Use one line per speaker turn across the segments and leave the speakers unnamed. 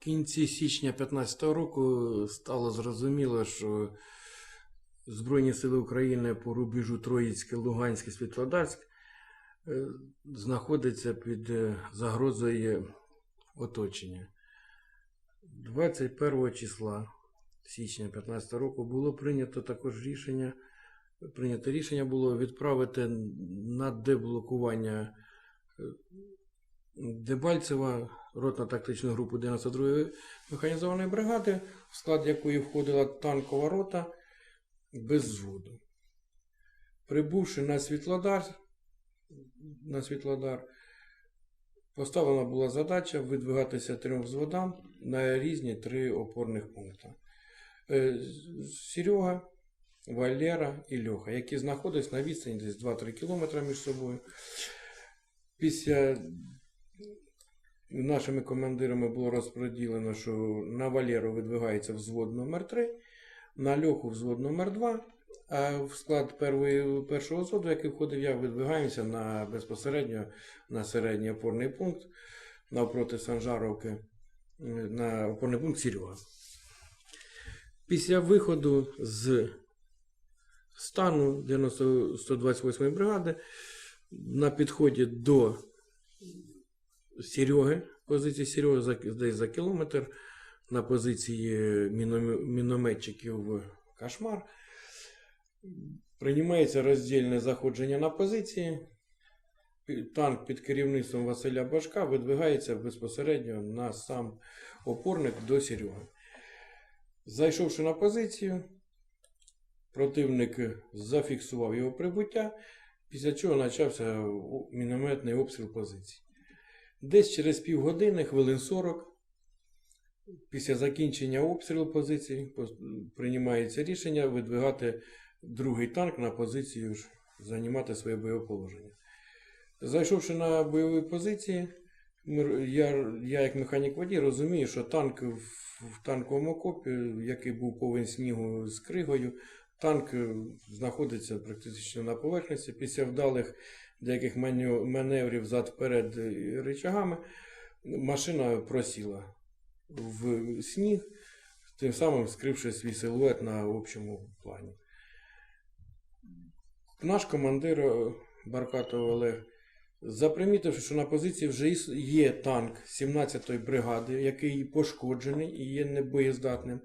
В кінці січня 2015 року стало зрозуміло, що Збройні сили України по рубежу Троїцьке, Луганське, Світлодарськ е, знаходяться під е, загрозою оточення. 21 числа січня 2015 року було прийнято також рішення. Прийнято рішення було відправити на деблокування е, Дебальцева ротно-тактичну групу 92-ї механізованої бригади, в склад якої входила танкова рота без зводу. Прибувши на Світлодар, на Світлодар, поставлена була задача видвигатися трьом взводам на різні три опорних пункти. Е, Серега, Валера і Льоха, які знаходяться на відстані десь 2-3 кілометри між собою. Після нашими командирами було розподілено, що на Валеру видвигається взвод номер 3 на Льоху взвод номер 2 а в склад первої, першого взводу, який входив я, видвигаємося на безпосередньо на середній опорний пункт навпроти Санжаровки, на опорний пункт Серега. Після виходу з стану 90 128 бригади на підході до Сереги, позиції Сереги десь за кілометр, на позиції міном- мінометчиків Кошмар. Приймається роздільне заходження на позиції. Танк під керівництвом Василя Башка видвигається безпосередньо на сам опорник до Сереги. Зайшовши на позицію, противник зафіксував його прибуття, після чого почався мінометний обстріл позиції. Десь через півгодини, хвилин 40, після закінчення обстрілу позиції приймається рішення видвигати другий танк на позицію, займати своє бойове положення. Зайшовши на бойові позиції, я, я як механік водій розумію, що танк в, в танковому окопі, який був повен снігу з кригою, танк е, знаходиться практично на поверхності. Після вдалих деяких маневрів зад-вперед е, рычагами, машина просіла в сніг, тим самим скривши свій силует на общому плані. Наш командир е, Баркатов Олег, запримітивши, що на позиції вже є танк 17-ї бригади, який пошкоджений і є небоєздатним,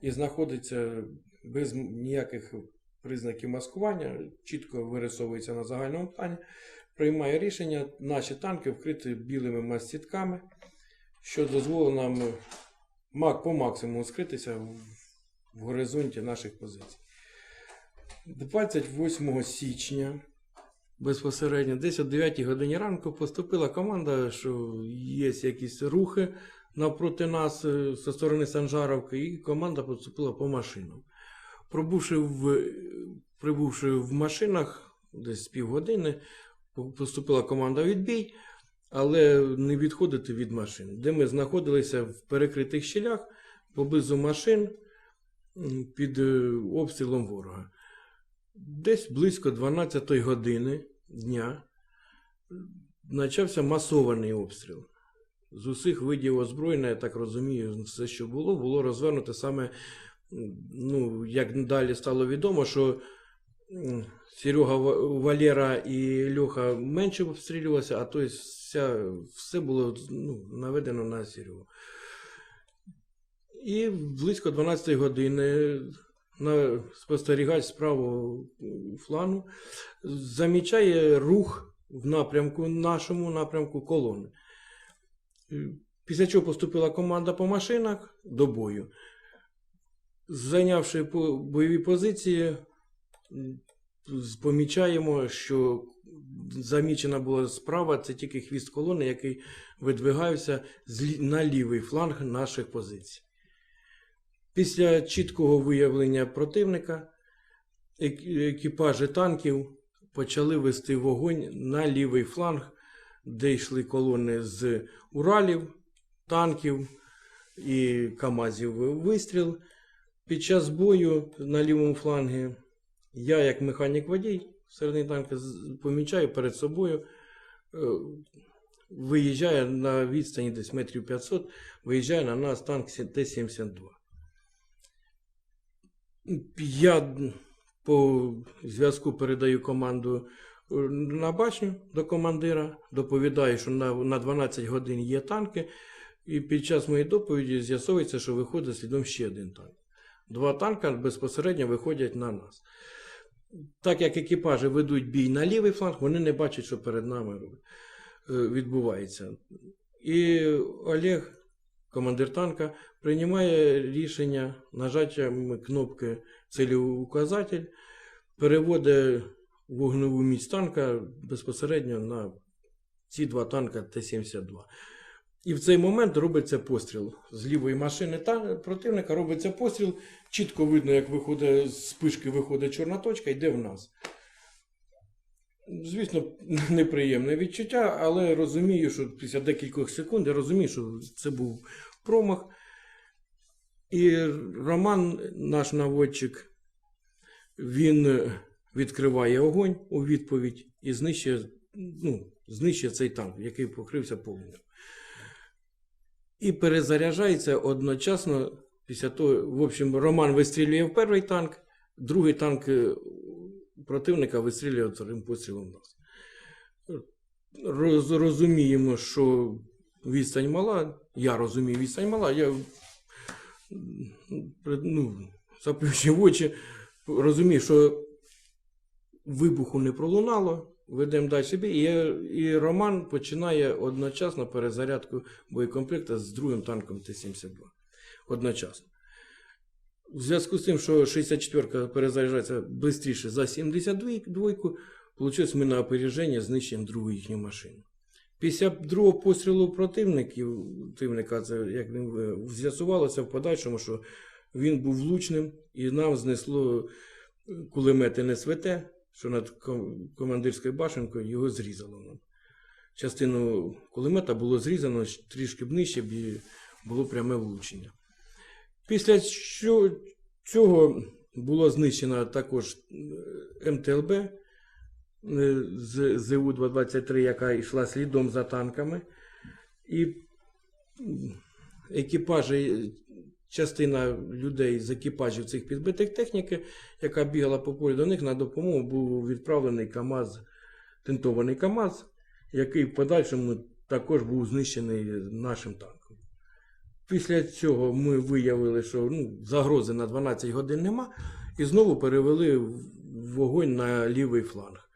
і знаходиться без ніяких признаків маскування, чітко вирисовується на загальному плані, приймає рішення наші танки вкрити білими мастітками, що дозволить нам е, по максимуму скритися в, горизонті наших позицій. 28 січня безпосередньо, десь о 9 годині ранку поступила команда, що є якісь рухи навпроти нас е, зі сторони Санжаровки, і команда поступила по машинам. Пробувши в, прибувши в машинах десь півгодини, поступила команда відбій, але не відходити від машин, де ми знаходилися в перекритих щелях поблизу машин під е, обстрілом ворога. Десь близько 12 години дня почався масований обстріл. З усіх видів озброєння, я так розумію, все, що було, було розвернуто саме, ну, як далі стало відомо, що Серега Ва- Валера і Льоха менше обстрілювалися, а то вся, все було ну, наведено на Серегу. І близько 12 години на спостерігач з правого флану замічає рух в напрямку нашому напрямку колони. Після чого поступила команда по машинах до бою. Зайнявши бойові позиції, помічаємо, що замічена була справа, це тільки хвіст колони, який видвигався на лівий фланг наших позицій. Після чіткого виявлення противника екіпажі танків почали вести вогонь на лівий фланг, де йшли колони з Уралів, танків і Камазів вистріл. Під час бою на лівому флангі я, як механік водій, середній танка помічаю перед собою е, виїжджає на відстані десь метрів 500, виїжджає на нас танк Т-72. Я по зв'язку передаю команду е, на башню до командира, доповідаю, що на, на 12 годин є танки, і під час моєї доповіді з'ясовується, що виходить слідом ще один танк. Два танка безпосередньо виходять на нас. Так як екіпажі ведуть бій на лівий фланг, вони не бачать, що перед нами е, відбувається. І Олег, командир танка, приймає рішення нажаттям кнопки целеуказатель, переводить вогневу міць танка безпосередньо на ці два танка Т-72. І в цей момент робиться постріл з лівої машини та противника робиться постріл. Чітко видно, як виходить з спишки виходить чорна точка, йде в нас. Звісно, неприємне відчуття, але розумію, що після декількох секунд я розумію, що це був промах. І Роман, наш наводчик, він відкриває огонь у відповідь і знищує, ну, знищує цей танк, який покрився повністю. І перезаряджається одночасно після того, в общем, Роман вистрілює в перший танк, другий танк е, противника вистрілює вторим пострілом нас. Роз, розуміємо, що відстань мала. Я розумію, відстань мала. Я ну, заплющив очі, розумію, що вибуху не пролунало. Ведемо далі собі, і, і Роман починає одночасно перезарядку боєкомплекта з другим танком Т-72. Одночасно. В зв'язку з тим, що 64-ка перезаряджається швидше за 72-ку, вийшло ми на опереження знищуємо другу їхню машину. Після другого пострілу противників, противника, це як він з'ясувалося в подальшому, що він був влучним і нам знесло кулемети НСВТ, що над командирською башенкою його зрізало нам. Частину кулемета було зрізано трішки б нижче, і було пряме влучення. Після цього було знищено також МТЛБ з ЗУ-223, яка йшла слідом за танками. І екіпажі, частина людей з екіпажів цих підбитих техніки, яка бігала по полю до них на допомогу, був відправлений КАМАЗ, тентований КАМАЗ, який в подальшому також був знищений нашим танком. Після цього ми виявили, що ну, загрози на 12 годин нема, і знову перевели вогонь на лівий фланг,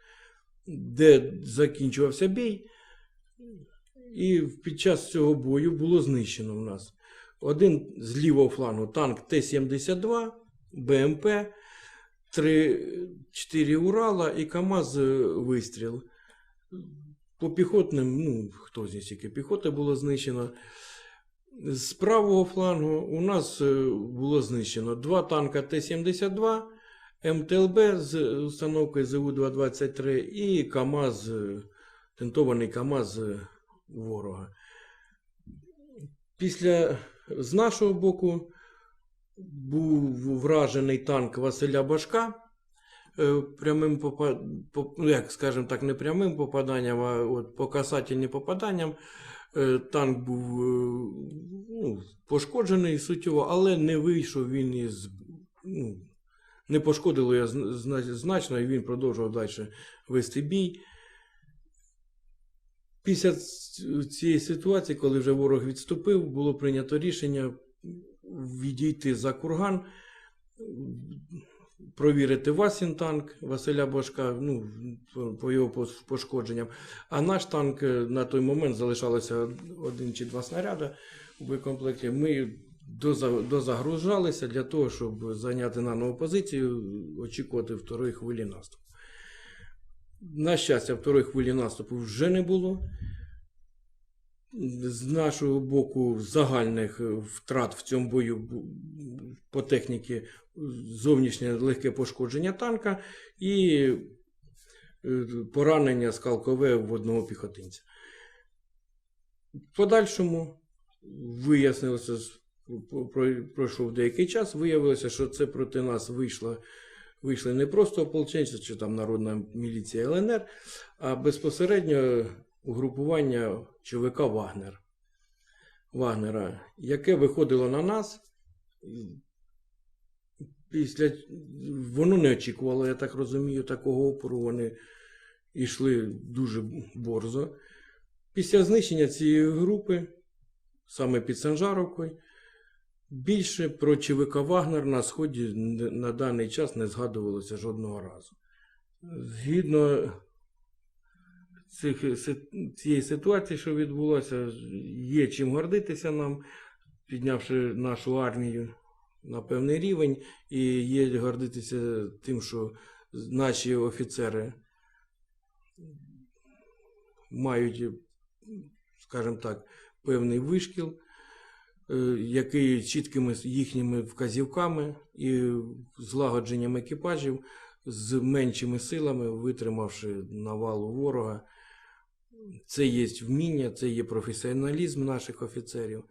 де закінчувався бій. І під час цього бою було знищено в нас один з лівого флангу танк Т-72, БМП, 3-4 Урала і КАМАЗ вистріл. По піхотним, ну, хто зі стільки піхоти було знищено. З правого флангу у нас було знищено два танка Т-72, МТЛБ з установкою ЗУ-223 і КАМАЗ, тентований КАМАЗ ворога. Після з нашого боку був вражений танк Василя Башка. Прямим попад... ну, як скажімо так, не прямим попаданням, а от по касательним попаданням. Танк був ну, пошкоджений суттєво, але не вийшов він із. Ну, не пошкодило його значно, і він продовжував далі вести бій. Після цієї ситуації, коли вже ворог відступив, було прийнято рішення відійти за курган, провірити Васін танк Василя Бошка, ну, по його пошкодженням. А наш танк на той момент залишалося один чи два снаряди у боєкомплекті. Ми дозагружалися для того, щоб зайняти нанову позицію, очікувати второї хвилі наступу. На щастя, второї хвилі наступу вже не було. З нашого боку, загальних втрат в цьому бою по техніці зовнішнє легке пошкодження танка і поранення скалкове в одного піхотинця. В подальшому вияснилося, пройшов деякий час, виявилося, що це проти нас вийшло. Вийшли не просто ополченці чи там Народна міліція ЛНР, а безпосередньо угрупування ЧВК Вагнер. Вагнера, яке виходило на нас. Після воно не очікувало, я так розумію, такого опору. Вони йшли дуже борзо. Після знищення цієї групи, саме під Санжаровкою, більше про ЧВК Вагнер на Сході на даний час не згадувалося жодного разу. Згідно цих, цієї ситуації, що відбулося, є чим гордитися нам, піднявши нашу армію на певний рівень, і є гордитися тим, що наші офіцери мають, скажімо так, певний вишкіл, е, який чіткими їхніми вказівками і злагодженням екіпажів з меншими силами, витримавши навалу ворога. Це є вміння, це є професіоналізм наших офіцерів.